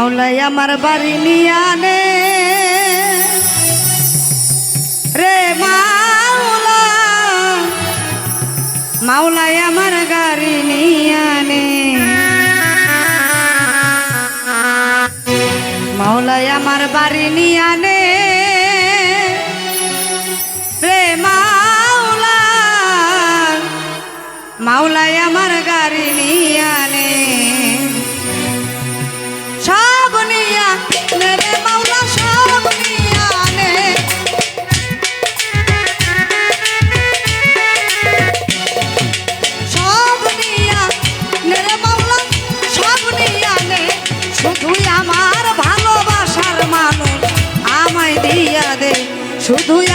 মাওলাই আমার বাড়ি নিয়ানে রে মাওলা, মাওলাই আমার গাড়ি নিয়ানে মাওলাই আমার বাড়ি নিয়ানে রে মাওলা, মাওলাই আমার গাড়ি নিয়ানে tudo isso.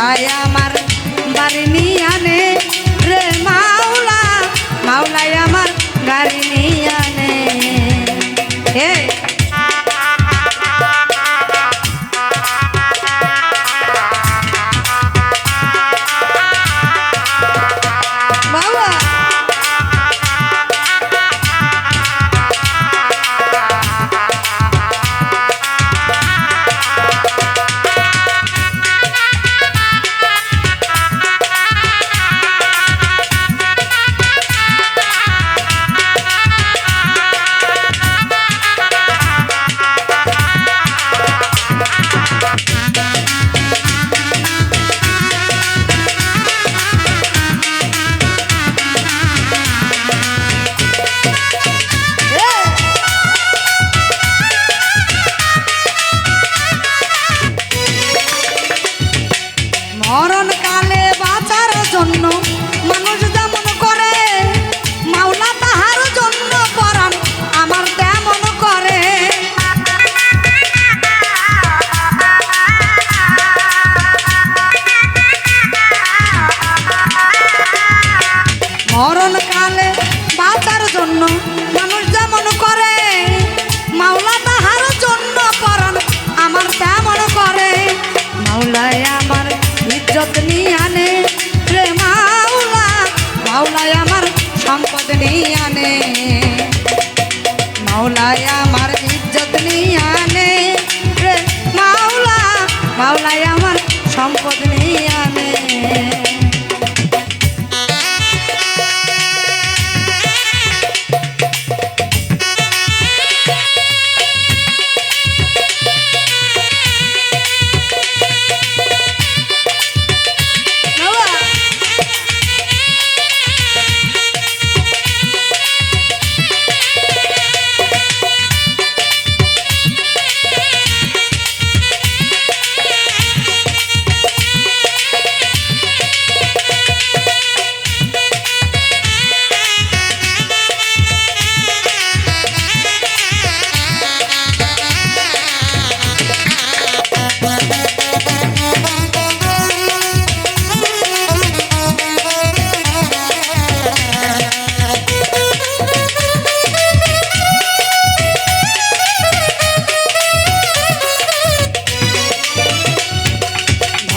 যায় আমার বাড়ি নিয়ে আনে। পাতার জন্য মানুষ যেমন করে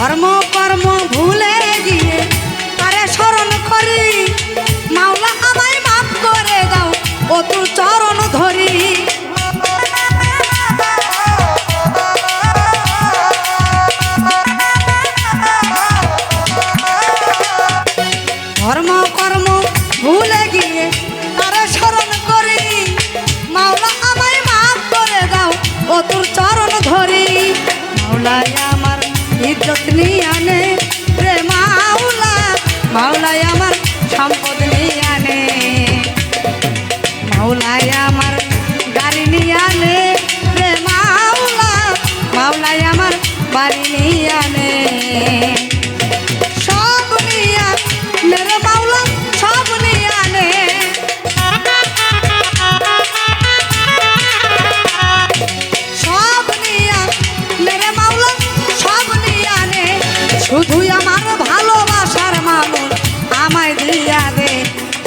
ধর্ম ইজ্জত নিয়ে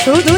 tudo